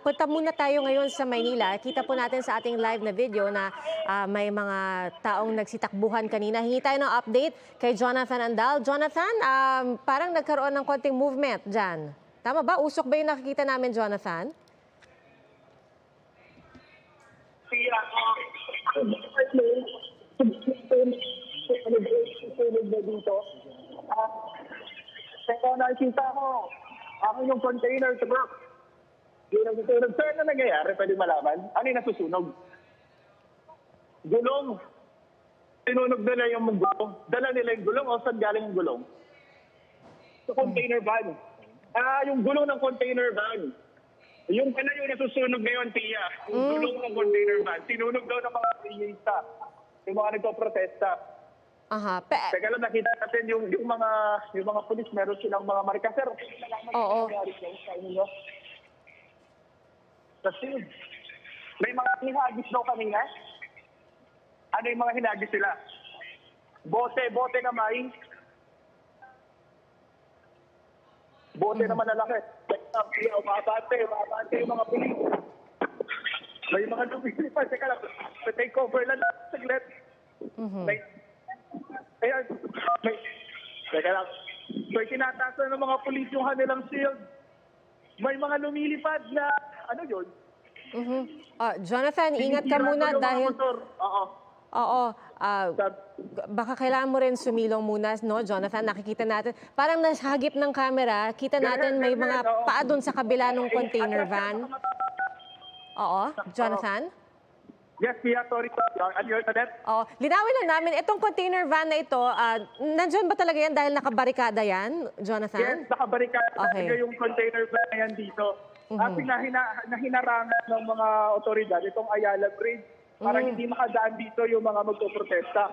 Punta muna tayo ngayon sa Maynila. Kita po natin sa ating live na video na ah, may mga taong nagsitakbuhan kanina. Hingi tayo ng update kay Jonathan Andal. Jonathan, um, parang nagkaroon ng konting movement dyan. Tama ba? Usok ba yung nakikita namin, Jonathan? Dito. Kaya nakikita ko, ako yung container sa. Yung nagsusunog. Sir, ano nangyayari? Pwede malaman? Ano yung nasusunog? Gulong. Sinunog nila yung gulong. Dala nila yung gulong o saan galing yung gulong? Sa container van. Ah, yung gulong ng container van. Yung pala yung nasusunog ngayon, Tia. Yung gulong ng container van. Sinunog daw ng mga priista. Yung mga nagpo-protesta. Aha. Pe- Teka lang, nakita natin yung, yung mga yung mga pulis, meron silang mga marka. Sir, Oo. Kasi, may mga hinagis daw kanina. Ano yung mga hinagis sila? Bote, bote na may. Bote na malalaki. Teka, umabante, umabante yung mga pulis. May mga lumilipad. Teka lang, take over lang. Saglit. May, ayan, may, teka lang. May tinataas na ng mga pulis yung kanilang shield. May mga lumilipad na, ano yun? Mhm. Ah, Jonathan, ingat ka muna dahil... Oo. Oo. Sab- baka kailangan mo rin sumilong muna, no, Jonathan? Nakikita natin, parang nashagip ng camera, kita natin may mga paa doon sa kabila ng container van. Oo, Jonathan? Yes, Pia, sorry. Ano yun, Annette? Oo, linawin lang namin, itong container van na ito, ah, nandyan ba talaga yan dahil nakabarikada yan, Yes, Jonathan? nakabarikada Okay. yung container van na yan dito. At nahina, nahinarangan ng mga otoridad itong Ayala Bridge para hindi makadaan dito yung mga magpoprotesta.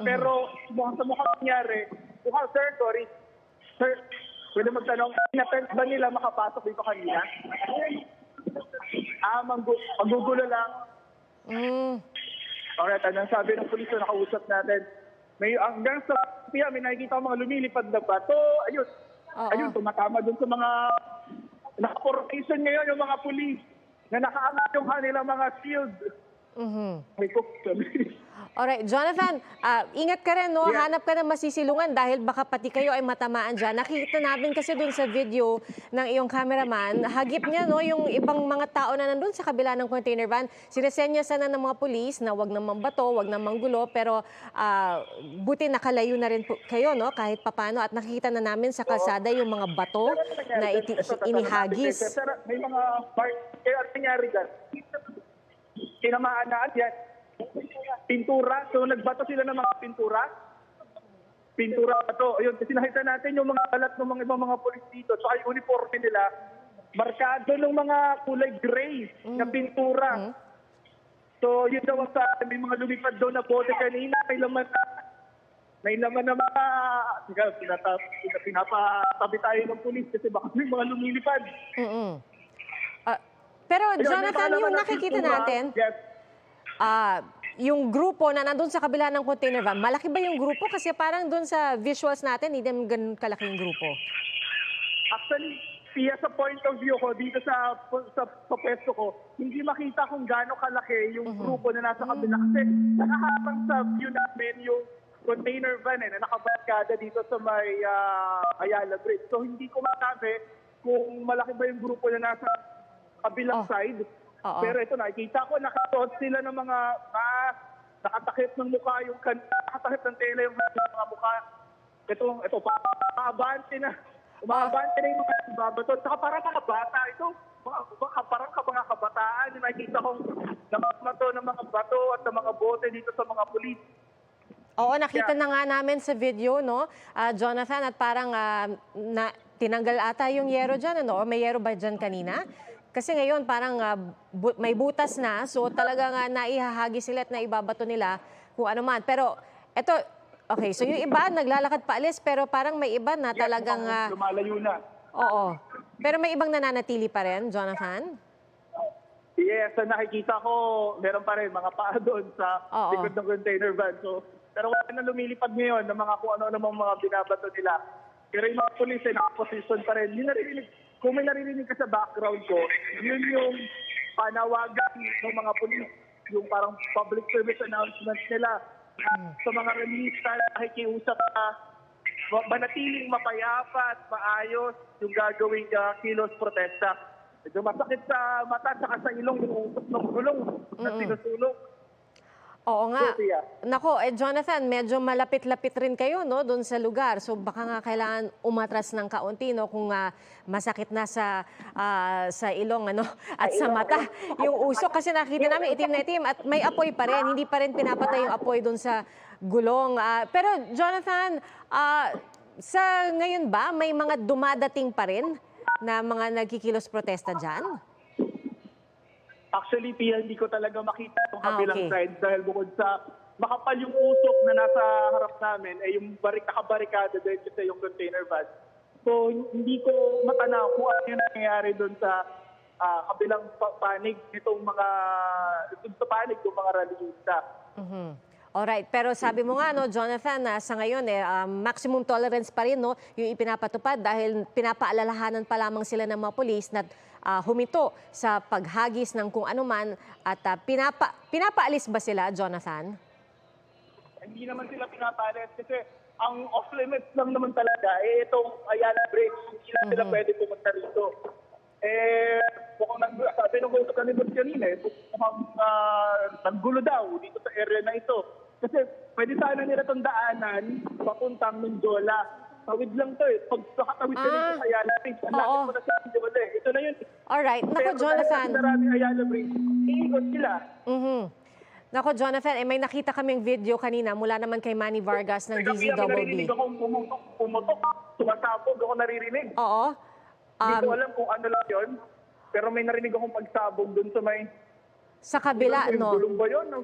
Pero mukhang sa mukhang nangyari, mukhang sir, sorry, sir, pwede magtanong, inatent ba nila makapasok dito kanina? Ah, manggu- magugulo lang. Mm, Alright, anong sabi ng pulis na nakausap natin? May hanggang sa Pia, may nakikita ko mga lumilipad na bato. Ayun. Oo. Ayun, tumatama dun sa mga naka-formation ngayon yung mga pulis na nakaangat yung kanilang mga shield. Mhm. May cook sabi. Alright, Jonathan, ah, ingat ka rin, no? Yeah. Hanap ka ng masisilungan dahil baka pati kayo ay matamaan dyan. Nakikita namin kasi dun sa video ng iyong cameraman, hagip niya, no? Yung ibang mga tao na nandun sa kabila ng container van. Sinesenya sana ng mga pulis na wag namang bato, wag namang gulo, pero ah, buti nakalayo na rin po kayo, no? Kahit papano. At nakikita na namin sa kalsada yung mga bato na iti- inihagis. May mga. Kaya ano nangyari dyan? Tinamaan na yan. Pintura. So nagbato sila ng mga pintura. Pintura pa to. Ayun, kasi nakita natin yung mga balat ng mga ibang mga polis dito. So yung uniforme nila, markado ng mga kulay gray na pintura. So yun daw ang sa may mga lumipad daw na bote kanina. May laman na may laman na mga Sige, pinata, pinapatabi tayo ng pulis kasi baka may mga lumilipad. Mm-mm. Pero Ayun, Jonathan, yung na nakikita pintura. natin, Yes. Ah, yung grupo na nandun sa kabila ng container van, malaki ba yung grupo? Kasi parang dun sa visuals natin, hindi naman ganun kalaki yung grupo. Actually, Pia, sa point of view ko, dito sa sa, sa pwesto ko, hindi makita kung gaano kalaki yung grupo na nasa kabila. Kasi nakahabang sa view namin yung container van eh, na nakabarkada dito sa may ah, Ayala Bridge. So hindi ko masabi kung malaki ba yung grupo na nasa kabilang Oh. side. Oo. Pero ito, nakikita ko, nakasuot sila ng mga mask, nakatakip ng mukha yung nakatakip ng tela yung mga mukha. Ito, ito, pa, paabante na. Umaabante na yung mga babato. Saka parang mga bata. Ito, mga, mga, parang ka mga kabataan. Yung nakikita kong namamato ng mga bato at ng mga bote dito sa mga pulis. Oo, nakita Yeah. na nga namin sa video, no, ah, Jonathan, at parang ah, na, tinanggal ata yung yero dyan, ano? O may yero ba dyan kanina? Kasi ngayon parang ah, bu- may butas na, so talagang uh, naihahagi sila at naibabato nila kung ano man. Pero eto, okay, so yung iba naglalakad paalis, pero parang may iba na talagang... ah, lumalayo na. Oo. Pero may ibang nananatili pa rin, Jonathan? Yes, sa nakikita ko, meron pa rin mga paa doon sa Oo. likod ng container van. So, pero wala na lumilipad ngayon ng mga kung ano namang mga binabato nila. Pero yung mga police ay nakaposition pa rin. Hindi naririnig, kung may naririnig ka sa background ko, yun yung panawagan ng mga pulis, yung parang public service announcement nila sa mga relista, nakikiusap na ma- manatiling mapayapa at maayos yung gagawing uh, kilos protesta. Medyo masakit sa mata at sa ilong yung usok ng gulong na sinusunog. Oo nga. Sophia. Nako, eh Jonathan, medyo malapit-lapit rin kayo no doon sa lugar. So baka nga kailangan umatras ng kaunti no kung ah, masakit na sa ah, sa ilong ano at sa mata yung usok kasi nakita namin itim na itim at may apoy pa rin. Hindi pa rin pinapatay yung apoy doon sa gulong. Ah, pero Jonathan, ah, sa ngayon ba may mga dumadating pa rin na mga nagkikilos protesta diyan? Actually, Pia, hindi ko talaga makita yung Ah, kabilang okay. side dahil bukod sa makapal yung usok na nasa harap namin, ay yung barik nakabarikada dahil kasi yung container van. So, hindi ko matanaw kung ano yung nangyayari doon sa ah, kabilang pa- panig nitong mga, doon sa panig ng mga rallyista. Mhm. Alright, pero sabi mo nga no, Jonathan, na sa ngayon eh um, maximum tolerance pa rin no yung ipinapatupad dahil pinapaalalahanan pa lamang sila ng mga pulis na ah, huminto sa paghagis ng kung anuman at ah, pinapa pinapaalis ba sila, Jonathan? Hindi naman sila pinapalit kasi ang off-limits lang naman talaga, eh itong Ayala Bridge, hindi na sila pwede pumunta rito. Eh, mukhang nag, sabi nung usap ka ni Boss kanina, eh, mukhang uh, naggulo daw dito sa area na ito. Kasi pwede sana nila itong daanan papuntang Menjola. Tawid lang to eh. Pag nakatawid ka Ah, sa Ayala Bridge, ang lapit mo na sa Menjola eh. Ito na yun. Alright, nako Jonathan. dahil maraming Ayala Bridge, iikot sila. Mhm. Nako Jonathan, eh, may nakita kaming video kanina mula naman kay Manny Vargas ng Kaya kaya naririnig DZWB. ako pumutok, pumutok, sumasabog ako naririnig. Oo. Hindi ko Um, alam kung ano lang yun. Pero may narinig akong pagsabog dun sa may... sa kabila, no? Gulong ba yun? No?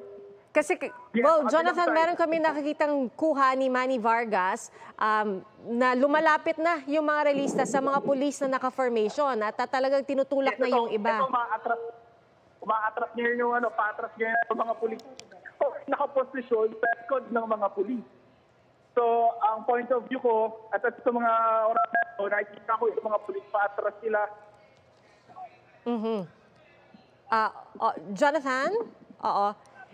Kasi, Yes, well, Jonathan, meron kami nakikitang kuha ni Manny Vargas um, na lumalapit na yung mga relista sa mga pulis na naka-formation at talagang tinutulak na yung iba. Ito, umaatras, umaatras niya yung ano, paatras niya yung mga pulis. So, nakaposisyon sa likod ng mga pulis. So, ang point of view ko, at at sa mga oras na ito, nakikita ko yung mga pulis paatras sila. Mhm. Ah, oh, Jonathan? Oo.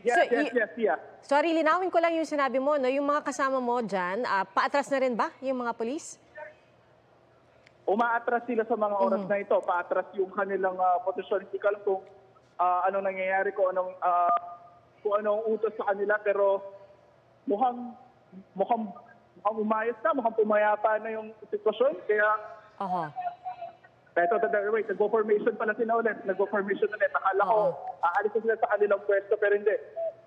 Yes, So, yes, yes, yeah. Sorry, linawin ko lang yung sinabi mo, no? Yung mga kasama mo dyan, ah, paatras na rin ba yung mga pulis? umaatras sila sa mga oras na ito. Paatras yung kanilang ah, posisyon. Hindi ko alam kung ah, anong nangyayari, kung anong, ah, kung anong utos sa kanila. Pero mukhang, mukhang, mukhang umayos na, mukhang pumayapa na yung sitwasyon. Kaya, Oho. eto, eto, wait, nagpo-formation pala sila ulit. Nagpo-formation ulit. Nakala ko, aalis na sila sa kanilang pwesto, pero hindi.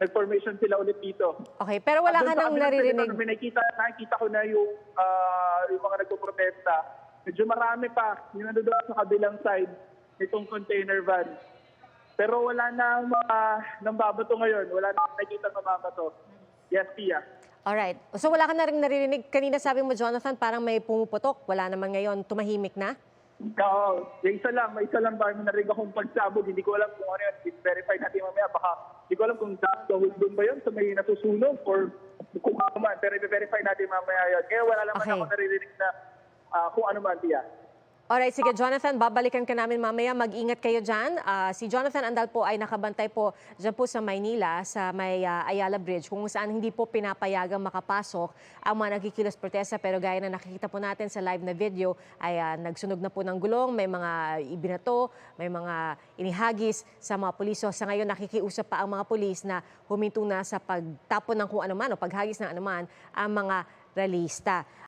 Nag-formation sila ulit dito. Okay, pero wala ka nang naririnig. May nakikita, nakikita ko na yung, ah, yung mga nagpo-protesta. Medyo marami pa yung nandun sa kabilang side nitong container van. Pero wala na mga nambabato ngayon. Wala na nakikita mamabato. Yes, Pia. Alright. So wala ka na rin naririnig. Kanina sabi mo, Jonathan, parang may pumuputok. Wala naman ngayon. Tumahimik na? Oo, yung isa lang, may isa lang ba narinig akong pagsabog. Hindi ko alam kung ano yun. I-verify natin mamaya. Baka, hindi ko alam kung dahil doon ba yun sa may nasusunog or kung ano man. Pero i-verify natin mamaya yun. Kaya wala naman Okay. ako naririnig na ah, kung ano man, Pia. Alright, sige Jonathan, babalikan ka namin mamaya. Mag-ingat kayo dyan. Ah, si Jonathan Andal po ay nakabantay po dyan po sa Maynila, sa may ah, Ayala Bridge, kung saan hindi po pinapayagang makapasok ang mga nagkikilos protesta. Pero gaya na nakikita po natin sa live na video, ay ah, nagsunog na po ng gulong, may mga ibinato, may mga inihagis sa mga pulis. So, sa ngayon, nakikiusap pa ang mga pulis na huminto na sa pagtapon ng kung anuman o paghagis ng anuman ang mga realista.